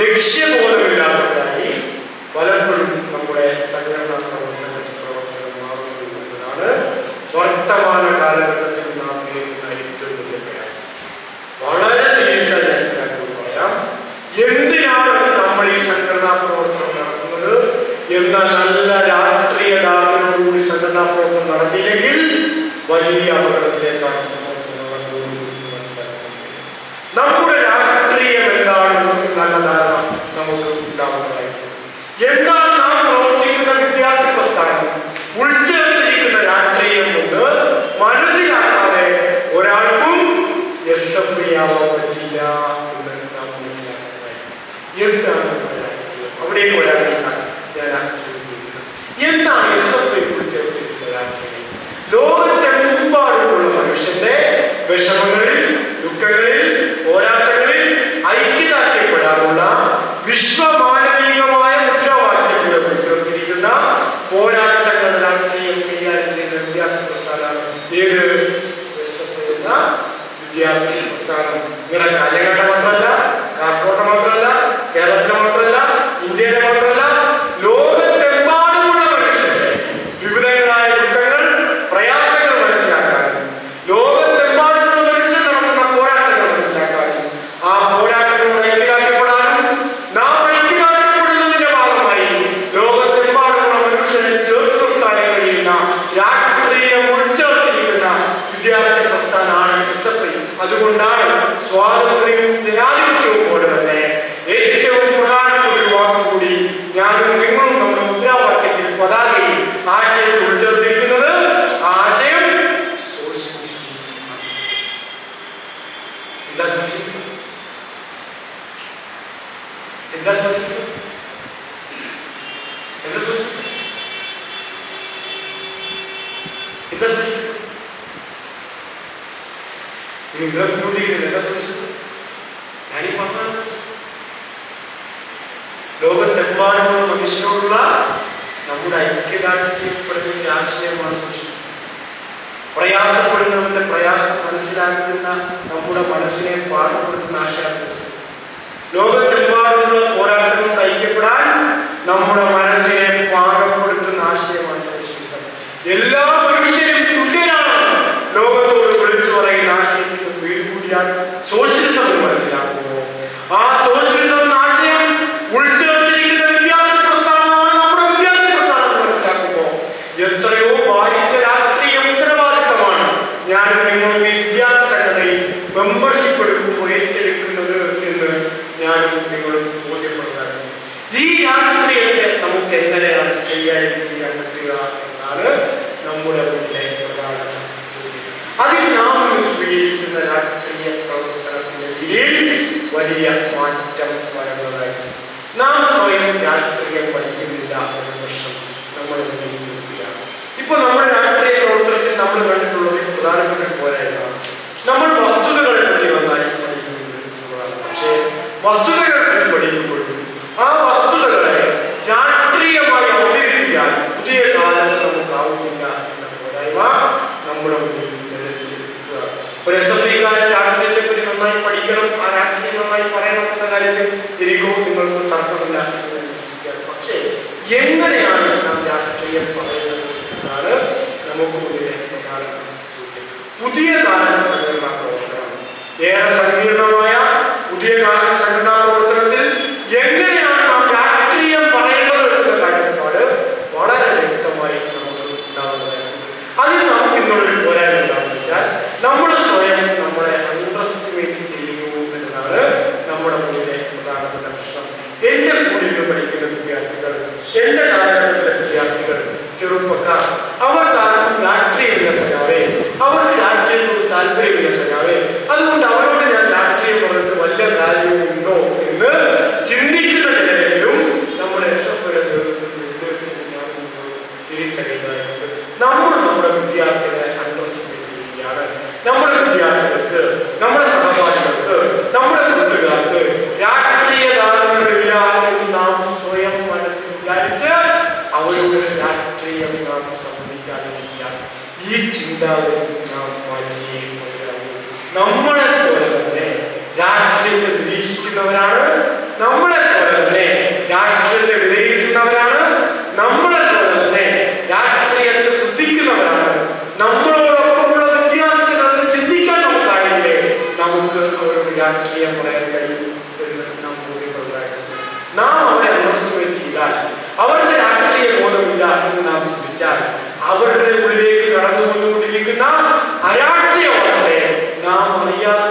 ലക്ഷ്യബോധമില്ലാത്തവരായി പലപ്പോഴും നമ്മുടെ സംഘടനാ പ്രവർത്തന പ്രവർത്തനം മാറുന്നു എന്നതാണ് വർത്തമാന കാലഘട്ടത്തിൽ നാം നേരിടുന്ന ഏറ്റവും വലിയ പ്രയാസം. വളരെ പറയാം. എന്തിനാണ് നമ്മൾ ഈ സംഘടനാ പ്രവർത്തനം നടത്തുന്നത്? എന്ന നല്ല രാഷ്ട്രീയ ധാരണയോടുകൂടി സംഘടനാ പ്രവർത്തനം നടത്തിയില്ലെങ്കിൽ വലിയ അപകടത്തിലേക്കാണ്. നമ്മുടെ നല്ല ധാരണ നമുക്ക് എന്താണ് നാം പ്രവർത്തിക്കുന്ന വിദ്യാർത്ഥി പ്രസ്ഥാനം? ഉൾച്ചേർത്തിരിക്കുന്ന രാഷ്ട്രീയം കൊണ്ട് മനസ്സിലാക്കാതെ ഒരാൾക്കും എസ് ആവാൻ പറ്റില്ല എന്ന് നാം മനസ്സിലാക്കുന്നതായിരിക്കും എന്താണ് അവിടേക്ക് എന്താണ് എസ് എഫ് ഐ ഉൾച്ചേർത്തിരിക്കുന്ന രാഷ്ട്രീയം? മനുഷ്യന്റെ വിഷമങ്ങളിൽ ദുഃഖങ്ങളിൽ പോരാട്ടങ്ങളിൽ ഐക്യദാർഢ്യപ്പെടാനുള്ള വിശ്വമാനവികമായ മുദ്രാവാക്യങ്ങൾ ഉൾച്ചേർത്തിരിക്കുന്ന പോരാട്ടങ്ങൾ രാഷ്ട്രീയം കൈകാര്യം ചെയ്യുന്ന വിദ്യാർത്ഥി പ്രസ്ഥാനമാണ് ഏത് എസ് എഫ് ഐ എന്ന വിദ്യാർത്ഥി പ്രസ്ഥാനം നിങ്ങളുടെ കാഞ്ഞങ്ങാട് മാത്രമല്ല കാസർഗോഡ് മാത്രമല്ല കേരളത്തിലെ മാത്രമല്ല ഇന്ത്യയിലെ മാത്രമല്ല ലോകത്തെമ്പാടുമുള്ള മനുഷ്യരെ വിവിധങ്ങളായ ദുഃഖങ്ങൾ പ്രയാസങ്ങൾ മനസ്സിലാക്കാനും ലോകത്തെമ്പാടുമുള്ള മനുഷ്യർ നടത്തുന്ന പോരാട്ടങ്ങൾ മനസ്സിലാക്കാനും ആ പോരാട്ടങ്ങൾ ഐക്യദാർഢ്യപ്പെടാനും ഭാഗമായി ലോകത്തെമ്പാടുമുള്ള മനുഷ്യരെ ചേർത്ത് നിർത്താൻ കഴിയുന്ന രാഷ്ട്രീയം ഉൾച്ചേർത്തിരിക്കുന്ന വിദ്യാർത്ഥി പ്രസ്ഥാനമാണ് അതുകൊണ്ടാണ് സ്വാതന്ത്ര്യവും ജനാധിപത്യവും പോലെ തന്നെ ഏറ്റവും പ്രധാനപ്പെട്ട ഒരു വാക്ക് കൂടി ഞാനും നിങ്ങളും നമ്മുടെ മുദ്രാവാക്യത്തിൽ പതാകയിൽ ആശയത്തിൽ ഉൾച്ചേർത്തിരിക്കുന്നത് ആ ആശയം സോഷ്യലിസം എന്താ സോഷ്യലിസം എന്താ സോഷ്യലിസം എന്താ സോഷ്യലിസം എന്താ സോഷ്യലിസം നിങ്ങളെ മുന്നോട്ടിരിക്കുന്നത് എന്താ സോഷ്യലിസം ഞാനീ പറഞ്ഞതാണ് ലോകത്തെമ്പാടുമുള്ള മനുഷ്യനോടുള്ള നമ്മുടെ ഐക്യദാർഢ്യപ്പെടുന്ന ആശയമാണ് പ്രയാസപ്പെടുന്നവന്റെ പ്രയാസം മനസ്സിലാക്കുന്ന നമ്മുടെ മനസ്സിനെ പാടുപെടുത്തുന്ന ആശയമാണ് ലോകത്തെമ്പാടുമുള്ള പോരാട്ടങ്ങൾ ഐക്യപ്പെടാൻ നമ്മുടെ മനസ്സിനെ പാകപ്പെടുത്തുന്ന ആശയമാണ് എല്ലാ criar നന്നായി പഠിക്കണം. ആ രാഷ്ട്രീയം നന്നായി പറയണം എന്ന കാര്യത്തിൽ എനിക്കും നിങ്ങൾക്കും തർക്കമില്ല പക്ഷേ എങ്ങനെയാണ് നാം രാഷ്ട്രീയം പറയുന്നത് എന്നാണ് നമുക്ക് പുതിയ കാലത്ത് സങ്കീർണ പ്രവർത്തനം ഏറെ സങ്കീർണമായ പുതിയ കാലത്ത് 早けよって、なんも嫌だ。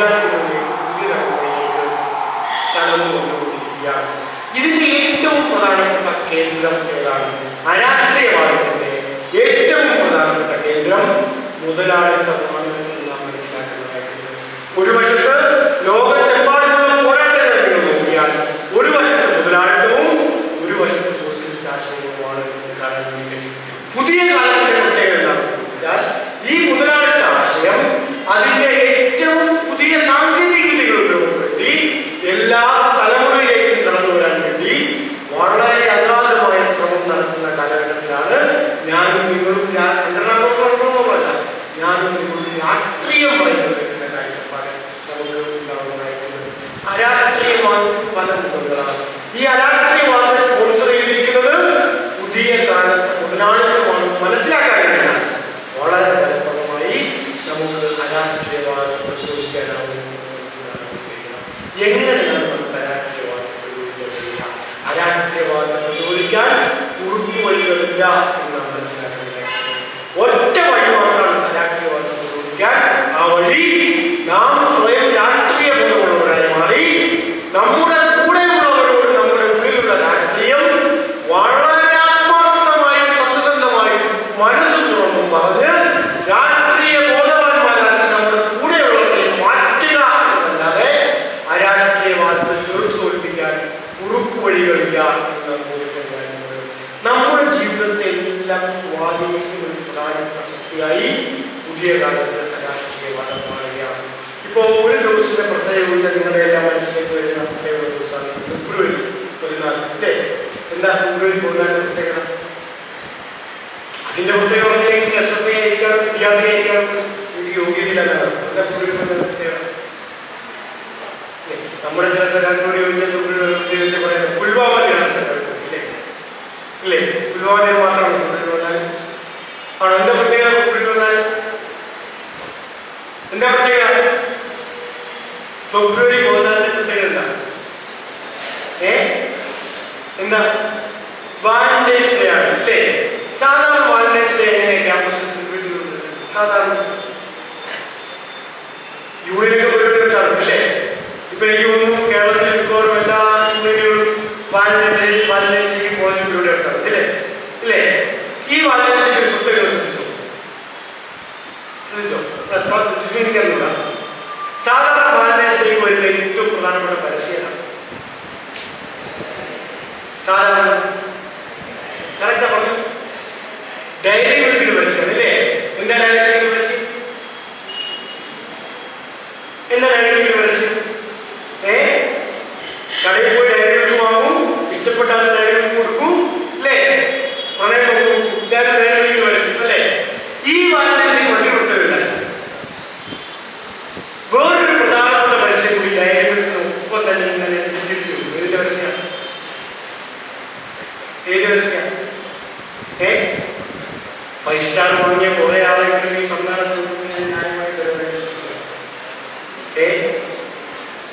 അയ്യായിരം കടന്നുകൊണ്ടുകൊണ്ടിരിക്കുകയാണ് ഇതിന്റെ ഏറ്റവും പ്രധാനപ്പെട്ട കേന്ദ്രം ഏതാണ്? അരാഷ്ട്രീയവാദത്തിന്റെ ഏറ്റവും പ്രധാനപ്പെട്ട കേന്ദ്രം മുതലാളിത്തമാണ് Вікань у руківель для നിന്റെ ഉദ്യോഗത്തിലേക്ക് രസതയായിരിക്കാം വിദ്യാർത്ഥിയായിരിക്കാം ഒരു യോഗ്യതയിലാണ് നമ്മുടെ ചില സ്ഥലങ്ങളോട് യോജിച്ചു പറയാൻ പുൽവാമയിലാണ് സ്ഥലം ഇല്ലേ? ഇല്ലേ? പുൽവാമയിൽ മാത്രമാണ് കൊണ്ടുവന്നാൽ ആണോ? എന്താ പ്രത്യേകത കൊണ്ടുവന്നാൽ എന്താ പ്രത്യേകത? ഫെബ്രുവരി മൂന്നാം പ്രത്യേകത എന്താ? ഏ? എന്താ? ചിത്രീകരിക്കാനുള്ള സാധാരണ ബാലനേശ്വരിക്ക് വരുന്ന ഏറ്റവും പ്രധാനപ്പെട്ട പരസ്യമാണ് സാധാരണ കറക്റ്റ് പറഞ്ഞു ഡയറി വിളിക്കുന്ന പരിശീലനം അല്ലേ എന്തായാലും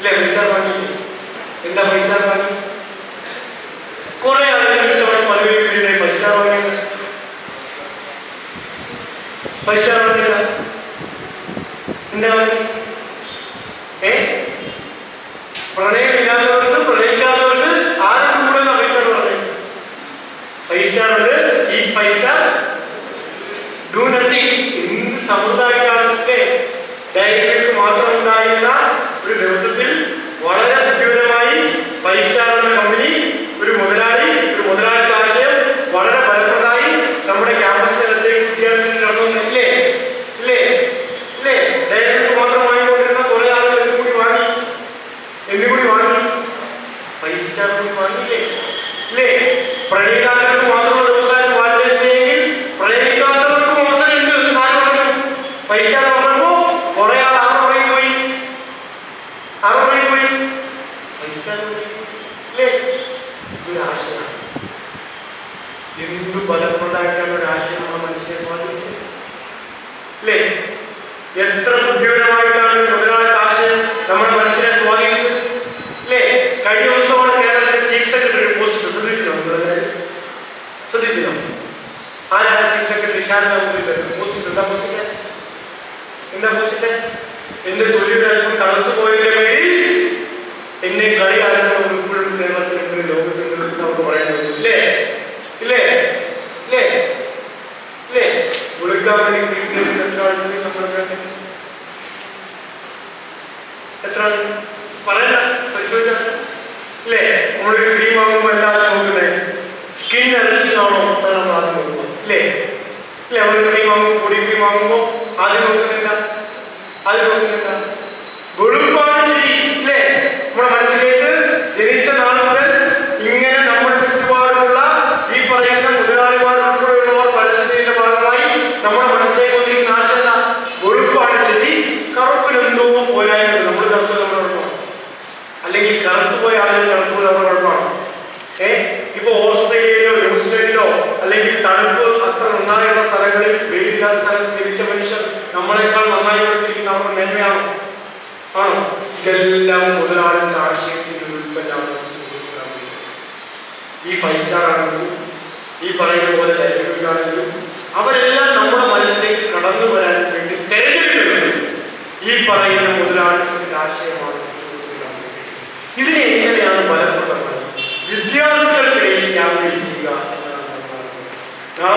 ഇല്ല വിസ വാങ്ങിയില്ല എന്താ പൈസ വാങ്ങി കുറെ ആളുകൾ ഇഷ്ടപ്പെട്ട മലവിൽ വീടിനെ പൈസ വാങ്ങിയത്. പൈസ വാങ്ങില്ല എന്താ വാങ്ങി ഏ? പ്രണയമില്ലാത്തവർക്ക് പ്രണയിക്കാത്തവർക്ക് ആരും കൂടുതൽ പൈസ പറഞ്ഞു. പൈസ ഈ പൈസ ഡൂ എന്ത് സമുദായക്കാരുടെ ഡയറികൾക്ക് മാത്രം ഉണ്ടായിരുന്ന ഒരു ദിവസത്തിൽ വളരെ ബുദ്ധിപരമായി ഫൈവ് സ്റ്റാർ എന്ന കമ്പനി ഒരു മുതലാളി ഒരു മുതലാളിത്ത ആശയം വളരെ ഫലപ്രദമായി നമ്മുടെ ക്യാമ്പസ് തലത്തേക്ക് വിദ്യാർത്ഥികൾ നടന്നു ഇല്ലേ? ഇല്ലേ? ഡയറ്റിക്ക് മാത്രം വാങ്ങിക്കൊണ്ടിരുന്ന കുറെ ആളുകൾ എന്നും കൂടി വാങ്ങി. എന്നും കൂടി വാങ്ങി. ഫൈവ് സ്റ്റാർ കൂടി വാങ്ങിയില്ലേ? ഇല്ലേ? പ്രണയിതാക്കൾക്ക് മാത്രമുള്ള ദിവസമായിട്ട് വാലന്റൈൻസ് ഡേയിൽ പ്രണയിക്കാത്തവർക്കും അവസരമുണ്ട് എന്ന് ആര് പറഞ്ഞു ഫൈവ് സ്റ്റാർ പറഞ്ഞപ്പോ കുറെ ആൾ ആറ് പുറകെ പോയി ആറ് പുറകെ പോയി ഫൈവ് സ്റ്റാർ ഇല്ലേ ഇതൊരു ആശയമാണ് എന്തു ഫലപ്രദമായിട്ടാണ് ഒരു ആശയം നമ്മുടെ മനസ്സിനെ സ്വാധീനിച്ചത് അല്ലേ? എത്ര ബുദ്ധിപരമായിട്ടാണ് ഒരു മുതലാളിത്ത ആശയം നമ്മുടെ മനസ്സിനെ സ്വാധീനിച്ചത്? അല്ലേ? കഴിഞ്ഞ ദിവസമാണ് കേരളത്തിലെ ചീഫ് സെക്രട്ടറി പോസ്റ്റ്. നിങ്ങളെല്ലാവരും? ശ്രദ്ധിച്ചിട്ടുണ്ടോ ആരാണ് ചീഫ് സെക്രട്ടറി? ഷാൻ പോസ്റ്റ് എന്താ പോസ്റ്റ് എന്താ പോസ്റ്റ് എന്റെ തൊഴിലൊരൽപ്പം തണുത്തു പോയതിന്റെ പേരിൽ എന്നെ കളിയാക്കുന്ന ഇപ്പോഴും കേരളത്തിലുണ്ട് ലോകത്തുണ്ട് നമുക്ക് പറയാൻ പറ്റും ഇല്ലേ ഇല്ലേ ഇല്ലേ ഇല്ലേ വേണ്ടി ക്രിക്കറ്റിൽ എത്ര ആളുകൾ നമ്മളൊക്കെ എത്ര? പറയണ്ട പരിശോധിച്ചാ ഇല്ലേ? നമ്മളൊരു ക്രീം ഇല്ലേ? ഇല്ലേ? നമ്മളൊരു ക്രീം വാങ്ങുമ്പോൾ പൊടി ക്രീം വാങ്ങുമ്പോൾ ആദ്യം നോക്കുന്നില്ല. ആദ്യം നോക്കുന്നില്ല. വെളുപ്പാണ് ആണോ ഇതെല്ലാം മുതലാളിന്റെ ആശയത്തിന്റെ ഉൽപ്പന്നമാണ് ഈ ഫൈവ് സ്റ്റാർ ആണെങ്കിലും ഈ പറയുന്ന പോലെ ആണെങ്കിലും അവരെല്ലാം നമ്മുടെ മനസ്സിലേക്ക് കടന്നു വരാൻ വേണ്ടി തിരഞ്ഞെടുക്കുന്നത് ഈ പറയുന്ന മുതലാളിത്തിന്റെ ആശയമാണ് ഇതിനെ എങ്ങനെയാണ് ഫലപ്രദമായത് വിദ്യാർത്ഥികൾക്കിടയിൽ ഞാൻ ചെയ്യുക എന്നാണ് നാം